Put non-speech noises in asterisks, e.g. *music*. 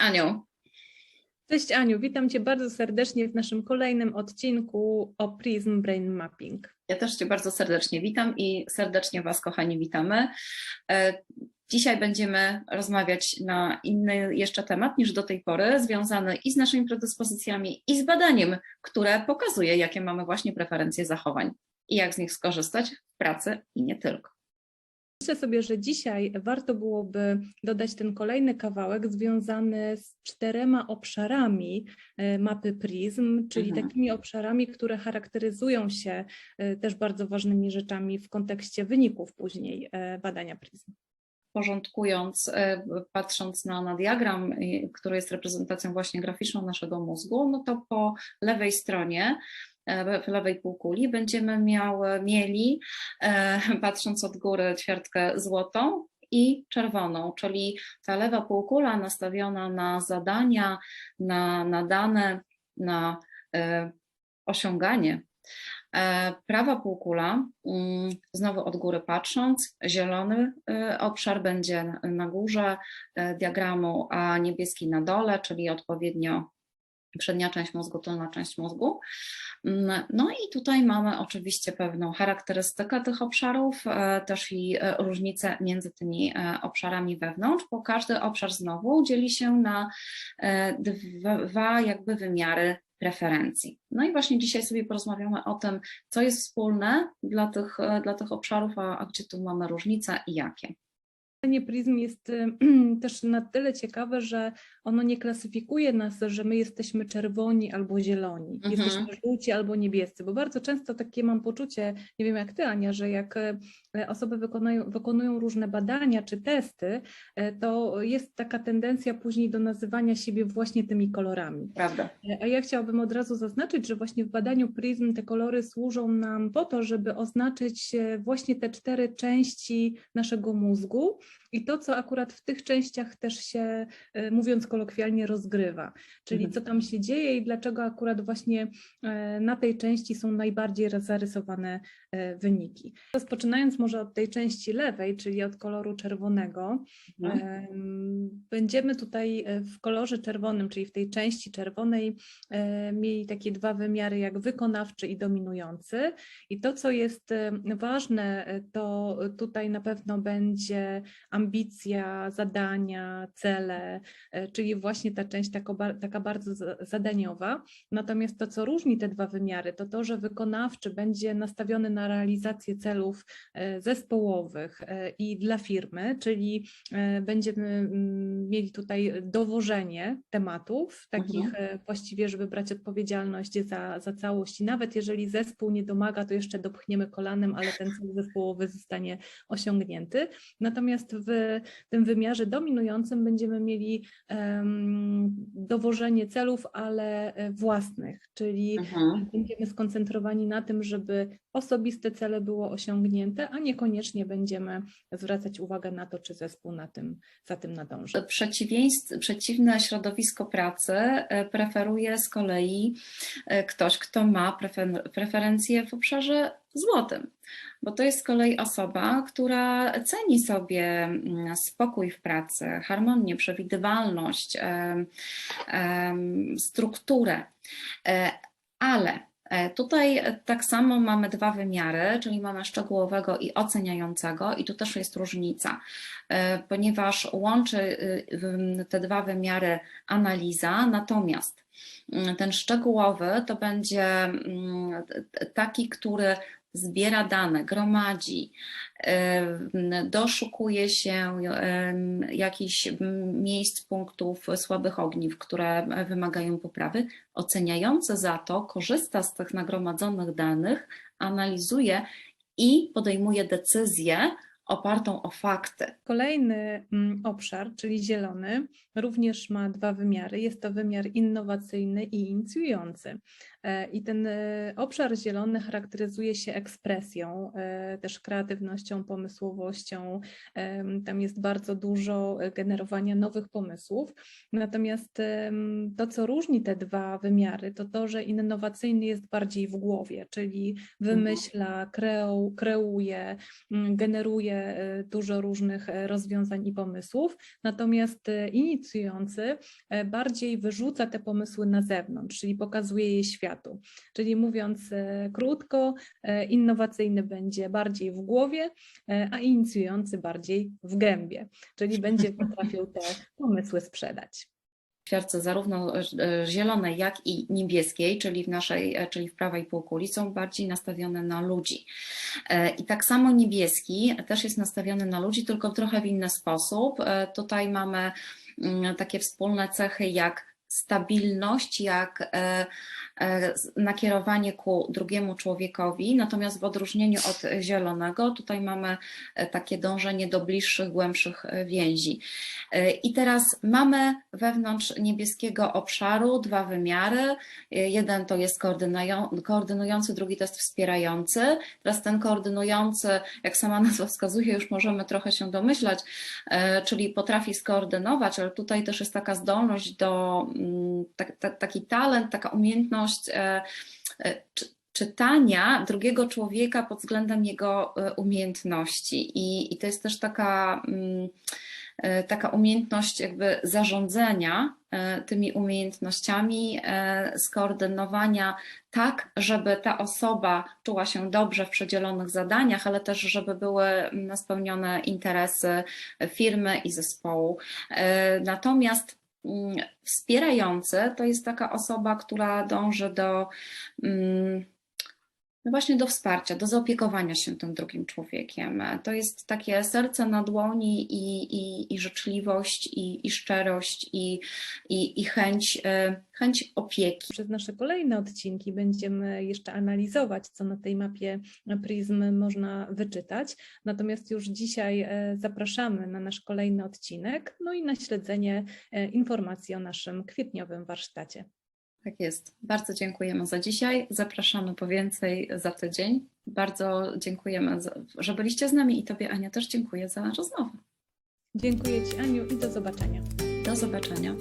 Aniu. Cześć Aniu, witam Cię bardzo serdecznie w naszym kolejnym odcinku o Prism Brain Mapping. Ja też Cię bardzo serdecznie witam i serdecznie Was, kochani, witamy. E, Dzisiaj będziemy rozmawiać na inny jeszcze temat niż do tej pory, związany i z naszymi predyspozycjami, i z badaniem, które pokazuje, jakie mamy właśnie preferencje zachowań i jak z nich skorzystać w pracy i nie tylko. Myślę sobie, że dzisiaj warto byłoby dodać ten kolejny kawałek związany z czterema obszarami e, mapy PRISM, czyli Mhm. takimi obszarami, które charakteryzują się e, też bardzo ważnymi rzeczami w kontekście wyników później e, badania PRISM. Porządkując, e, patrząc na, na diagram, który jest reprezentacją właśnie graficzną naszego mózgu, no to po lewej stronie, e, w lewej półkuli będziemy miały, mieli, e, *laughs* patrząc od góry, ćwiartkę złotą i czerwoną, czyli ta lewa półkula nastawiona na zadania, na, na dane, na osiąganie Prawa półkula, mm, znowu od góry patrząc, zielony e, obszar będzie na- na górze e, diagramu, a niebieski na dole, czyli odpowiednio przednia część mózgu, tylna część mózgu. Mm, No i tutaj mamy oczywiście pewną charakterystykę tych obszarów, e, też i e, różnice między tymi e, obszarami wewnątrz, bo każdy obszar znowu dzieli się na dwa, jakby wymiary preferencji. No i właśnie dzisiaj sobie porozmawiamy o tym, co jest wspólne dla tych, dla tych obszarów, a, a gdzie tu mamy różnice i jakie. Badanie PRISM jest y, *clears throat* też na tyle ciekawe, że ono nie klasyfikuje nas, że my jesteśmy czerwoni albo zieloni, Mhm. jesteśmy żółci albo niebiescy, bo bardzo często takie mam poczucie, nie wiem jak ty Ania, że jak e, osoby wykonują, wykonują różne badania czy testy, e, to jest taka tendencja później do nazywania siebie właśnie tymi kolorami. Prawda? A ja chciałabym od razu zaznaczyć, że właśnie w badaniu PRISM te kolory służą nam po to, żeby oznaczyć e, właśnie te cztery części naszego mózgu i to, co akurat w tych częściach też się, e, mówiąc kolokwialnie, rozgrywa. Czyli Mhm. co tam się dzieje i dlaczego akurat właśnie e, na tej części są najbardziej zarysowane e, wyniki. Rozpoczynając może od tej części lewej, czyli od koloru czerwonego. Em, Będziemy tutaj e, w kolorze czerwonym, czyli w tej części czerwonej, e, mieli takie dwa wymiary jak wykonawczy i dominujący. I to, co jest e, ważne, to tutaj na pewno będzie ambicja, zadania, cele, czyli właśnie ta część taka bardzo za- zadaniowa. Natomiast to, co różni te dwa wymiary, to to, że wykonawczy będzie nastawiony na realizację celów zespołowych e, i dla firmy, czyli e, będziemy mm, mieli tutaj dowożenie tematów, takich e, właściwie, żeby brać odpowiedzialność za, za całość i nawet jeżeli zespół nie domaga, to jeszcze dopchniemy kolanem, ale ten cel zespołowy zostanie osiągnięty. Natomiast w tym wymiarze dominującym będziemy mieli em, dowożenie celów, ale własnych, czyli Mhm. będziemy skoncentrowani na tym, żeby osobiste cele było osiągnięte, a niekoniecznie będziemy zwracać uwagę na to, czy zespół na tym, za tym nadąży. Przeciwne środowisko pracy e, preferuje z kolei e, ktoś, kto ma prefer, preferencje w obszarze złotym, bo to jest z kolei osoba, która ceni sobie mm, spokój w pracy, harmonię, przewidywalność, strukturę, E, ale Tutaj tak samo mamy dwa wymiary, czyli mamy szczegółowego i oceniającego, i tu też jest różnica, e, ponieważ łączy y, te dwa wymiary analiza, natomiast mm, ten szczegółowy to będzie mm, taki, który zbiera dane, gromadzi, doszukuje się jakichś miejsc, punktów słabych ogniw, które wymagają poprawy, oceniający za to korzysta z tych nagromadzonych danych, analizuje i podejmuje decyzję opartą o fakty. Kolejny mm, obszar, czyli zielony, również ma dwa wymiary. Jest to wymiar innowacyjny i inicjujący. E, I ten e, obszar zielony charakteryzuje się ekspresją, e, też kreatywnością, pomysłowością. Tam jest bardzo dużo generowania nowych pomysłów. Natomiast to, co różni te dwa wymiary, to to, że innowacyjny jest bardziej w głowie, czyli wymyśla, kreu, kreuje, mm, generuje dużo różnych rozwiązań i pomysłów. Natomiast inicjujący bardziej wyrzuca te pomysły na zewnątrz, czyli pokazuje je światu. Czyli mówiąc e, krótko, e, innowacyjny będzie bardziej w głowie, e, a inicjujący bardziej w gębie, czyli będzie *laughs* potrafił te pomysły sprzedać. ćwiartce zarówno zielonej, jak i niebieskiej, czyli w naszej, czyli w prawej półkuli, są bardziej nastawione na ludzi. I tak samo niebieski też jest nastawiony na ludzi, tylko trochę w inny sposób. Tutaj mamy mm, takie wspólne cechy jak stabilność, jak nakierowanie ku drugiemu człowiekowi, natomiast w odróżnieniu od zielonego, tutaj mamy e, takie dążenie do bliższych, głębszych e, więzi. E, I teraz mamy wewnątrz niebieskiego obszaru dwa wymiary. E, Jeden to jest koordynują- koordynujący, drugi to jest wspierający. Teraz ten koordynujący, jak sama *laughs* nazwa wskazuje, już możemy trochę się domyślać, e, czyli potrafi skoordynować, ale tutaj też jest taka zdolność do, mm, tak, taki talent, taka umiejętność e, e, czy- czytania drugiego człowieka pod względem jego e, umiejętności. I, i to jest też taka, mm, e, taka umiejętność jakby zarządzania e, tymi umiejętnościami, e, skoordynowania tak, żeby ta osoba czuła się dobrze w przydzielonych zadaniach, ale też, żeby były mm, spełnione interesy firmy i zespołu. E, Natomiast wspierający to jest taka osoba, która dąży do mm, no właśnie do wsparcia, do zaopiekowania się tym drugim człowiekiem. To jest takie serce na dłoni i, i, i życzliwość, i, i szczerość, i, i, i chęć, e, chęć opieki. Przez nasze kolejne odcinki będziemy jeszcze analizować, co na tej mapie Prism można wyczytać. Natomiast już dzisiaj e, zapraszamy na nasz kolejny odcinek, no i na śledzenie e, informacji o naszym kwietniowym warsztacie. Tak jest. Bardzo dziękujemy za dzisiaj. Zapraszamy po więcej za tydzień. Bardzo dziękujemy, za- że byliście z nami i Tobie, Ania, też dziękuję za rozmowę. Dziękuję Ci, Aniu, i do zobaczenia. Do zobaczenia.